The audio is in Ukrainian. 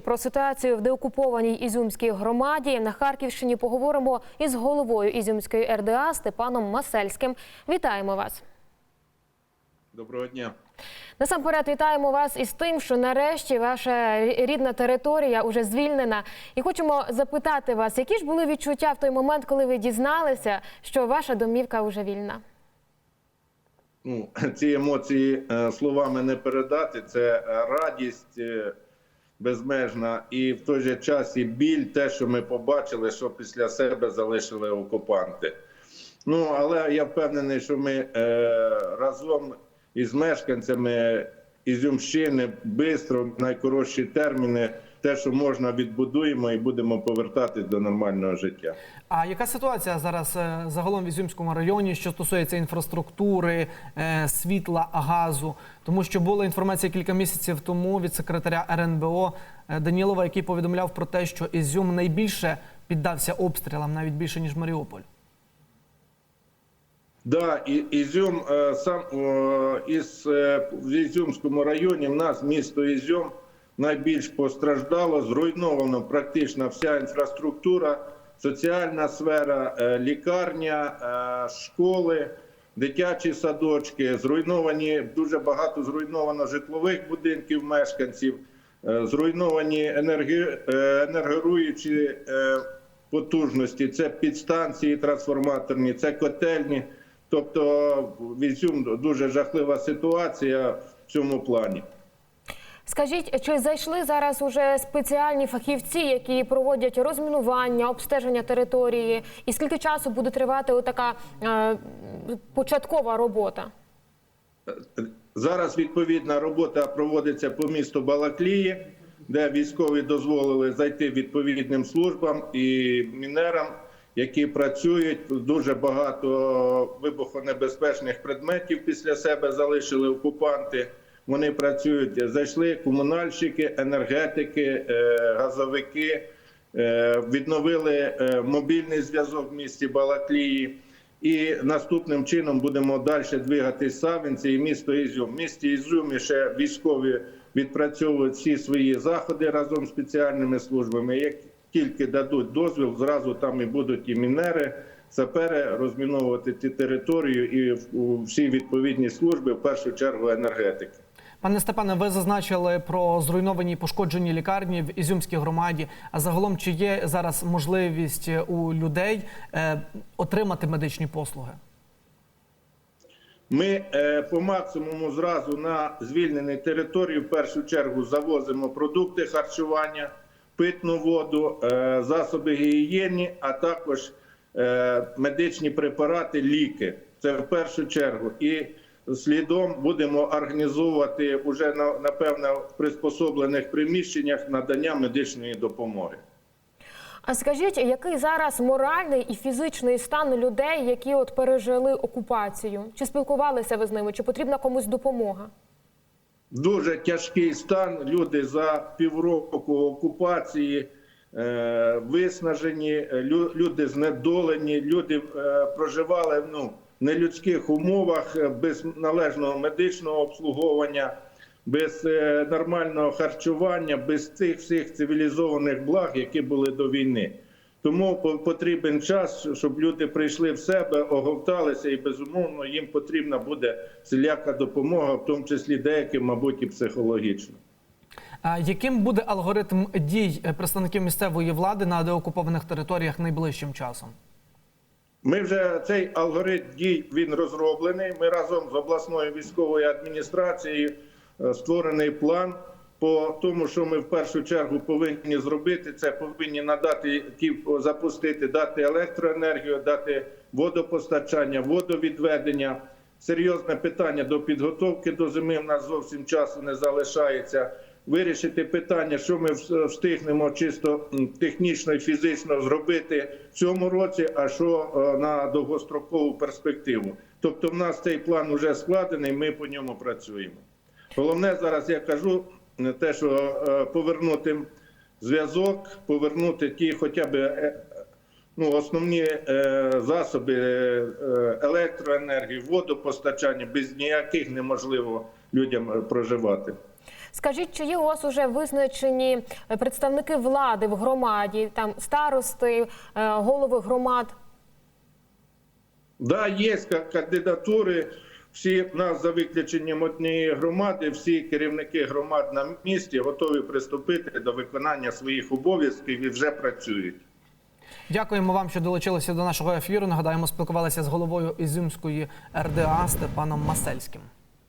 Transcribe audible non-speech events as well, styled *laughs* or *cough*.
Про ситуацію в деокупованій Ізюмській громаді на Харківщині поговоримо із головою Ізюмської РДА Степаном Масельським. Вітаємо вас. Доброго дня. Насамперед вітаємо вас із тим, що нарешті ваша рідна територія вже звільнена. І хочемо запитати вас, які ж були відчуття в той момент, коли ви дізналися, що ваша домівка вже вільна? Ну, *laughs* ці емоції е, словами не передати. Це е, радість е, безмежна і в той же час і біль, те, що ми побачили, що після себе залишили окупанти. Ну, але я впевнений, що ми е, разом із мешканцями Ізюмщини швидко, найкоротші терміни, те, що можна, відбудуємо і будемо повертатись до нормального життя. А яка ситуація зараз е, загалом в Ізюмському районі, що стосується інфраструктури, е, світла, газу? Тому що була інформація кілька місяців тому від секретаря РНБО е, Данілова, який повідомляв про те, що Ізюм найбільше піддався обстрілам, навіть більше ніж Маріуполь. Да, і Ізюм сам із в Ізюмському районі. В нас місто Ізюм найбільш постраждало, зруйновано практично вся інфраструктура, соціальна сфера, е, лікарня, е, школи, дитячі садочки. Зруйновані дуже багато зруйновано житлових будинків мешканців, е, зруйновані енергоруючі потужності. Це підстанції трансформаторні, це котельні. Тобто в Ізюм дуже жахлива ситуація в цьому плані. Скажіть, чи зайшли зараз уже спеціальні фахівці, які проводять розмінування, обстеження території, і скільки часу буде тривати така е, початкова робота? Зараз відповідна робота проводиться по місту Балаклії, де військові дозволили зайти відповідним службам і мінерам, які працюють. Дуже багато вибухонебезпечних предметів після себе залишили окупанти. Вони працюють, зайшли комунальщики, енергетики, е, газовики, е, відновили е, мобільний зв'язок в місті Балаклії. І наступним чином будемо далі двигатись Савинці і місто Ізюм. В місті Ізюмі ще військові відпрацьовують всі свої заходи разом з спеціальними службами. Як тільки дадуть дозвіл, зразу там і будуть і мінери, сапери розміновувати ті територію і всі відповідні служби, в першу чергу енергетики. Пане Степане, ви зазначили про зруйновані і пошкоджені лікарні в Ізюмській громаді. А загалом, чи є зараз можливість у людей е, отримати медичні послуги? Ми е, по максимуму зразу на звільнені території в першу чергу завозимо продукти харчування, питну воду, е, засоби гігієни, а також е, медичні препарати, ліки. Це в першу чергу. І слідом будемо організовувати уже на напевно в приспособлених приміщеннях надання медичної допомоги. А скажіть, який зараз моральний і фізичний стан людей, які от пережили окупацію? Чи спілкувалися ви з ними? Чи потрібна комусь допомога? Дуже тяжкий стан. Люди за півроку окупації е, виснажені, лю- люди знедолені, люди е, проживали ну, нелюдських умовах е, без належного медичного обслуговування, без е, нормального харчування, без цих всіх цивілізованих благ, які були до війни. Тому потрібен час, щоб люди прийшли в себе, оговталися, і безумовно їм потрібна буде всіляка допомога, в тому числі деяким, мабуть, і психологічно. А Яким буде алгоритм дій е, представників місцевої влади на деокупованих територіях найближчим часом? Ми вже цей алгоритм дій він розроблений. Ми разом з обласною військовою адміністрацією е, створений план по тому, що ми в першу чергу повинні зробити. Це повинні надати ті запустити, дати електроенергію, дати водопостачання, водовідведення. Серйозне питання до підготовки до зими. В нас зовсім часу не залишається. Вирішити питання, що ми встигнемо чисто технічно і фізично зробити в цьому році, а що е, на довгострокову перспективу. Тобто, в нас цей план вже складений. Ми по ньому працюємо. Головне зараз я кажу те, що е, повернути зв'язок, повернути ті, хоча б е, ну, основні засоби електроенергії, водопостачання без ніяких неможливо людям проживати. Скажіть, чи є у вас уже визначені е, представники влади в громаді, там старости, е, голови громад? Да, є кандидатури. Всі в нас за виключенням однієї громади, всі керівники громад на місці готові приступити до виконання своїх обов'язків і вже працюють. Дякуємо вам, що долучилися до нашого ефіру. Нагадаємо, спілкувалися з головою Ізюмської РДА Степаном Масельським.